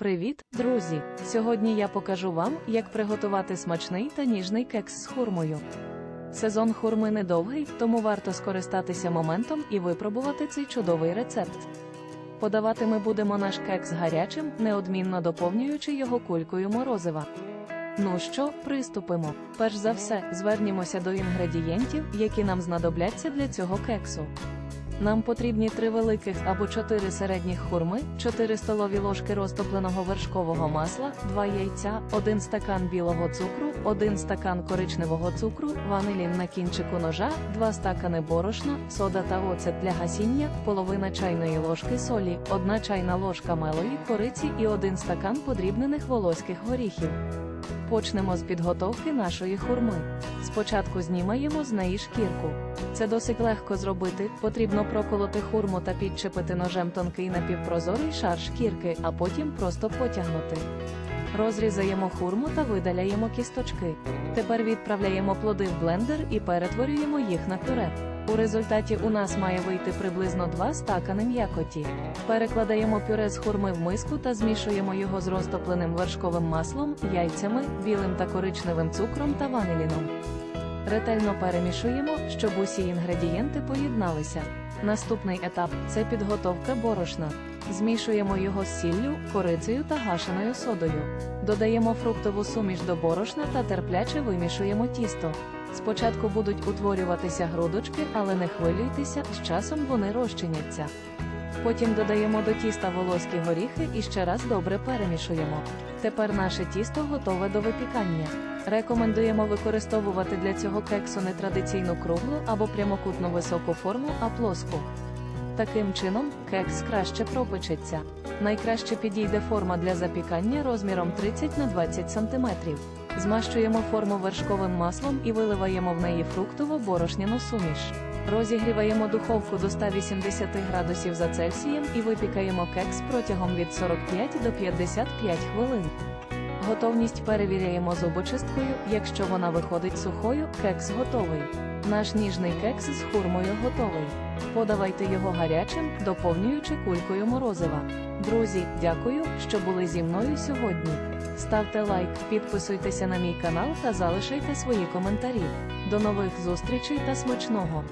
Привіт, друзі! Сьогодні я покажу вам, як приготувати смачний та ніжний кекс з хурмою. Сезон хурми недовгий, тому варто скористатися моментом і випробувати цей чудовий рецепт. Подавати ми будемо наш кекс гарячим, неодмінно доповнюючи його кулькою морозива. Ну що, приступимо. Перш за все, звернімося до інгредієнтів, які нам знадобляться для цього кексу. Нам потрібні 3 великих або 4 середніх хурми, 4 столові ложки розтопленого вершкового масла, 2 яйця, 1 стакан білого цукру, 1 стакан коричневого цукру, ванилін на кінчику ножа, 2 стакани борошна, сода та оцет для гасіння, половина чайної ложки солі, 1 чайна ложка мелої кориці і 1 стакан подрібнених волоських горіхів. Почнемо з підготовки нашої хурми. Спочатку знімаємо з неї шкірку. Це досить легко зробити. Потрібно проколоти хурму та підчепити ножем тонкий напівпрозорий шар шкірки, а потім просто потягнути. Розрізаємо хурму та видаляємо кісточки. Тепер відправляємо плоди в блендер і перетворюємо їх на пюре. У результаті у нас має вийти приблизно 2 стакани м'якоті. Перекладаємо пюре з хурми в миску та змішуємо його з розтопленим вершковим маслом, яйцями, білим та коричневим цукром та ваниліном. Ретельно перемішуємо, щоб усі інгредієнти поєдналися. Наступний етап це підготовка борошна. Змішуємо його з сіллю, корицею та гашеною содою. Додаємо фруктову суміш до борошна та терпляче вимішуємо тісто. Спочатку будуть утворюватися грудочки, але не хвилюйтеся, з часом вони розчиняться. Потім додаємо до тіста волоські горіхи і ще раз добре перемішуємо. Тепер наше тісто готове до випікання. Рекомендуємо використовувати для цього кексу не традиційну круглу або прямокутну високу форму, а плоску. Таким чином, кекс краще пропечеться. Найкраще підійде форма для запікання розміром 30 на 20 см. Змащуємо форму вершковим маслом і виливаємо в неї фруктово-борошняну суміш. Розігріваємо духовку до 180 градусів за Цельсієм і випікаємо кекс протягом від 45 до 55 хвилин. Готовність перевіряємо зубочисткою. Якщо вона виходить сухою, кекс готовий. Наш ніжний кекс з хурмою готовий. Подавайте його гарячим, доповнюючи кулькою морозива. Друзі, дякую, що були зі мною сьогодні. Ставте лайк, підписуйтеся на мій канал та залишайте свої коментарі. До нових зустрічей та смачного!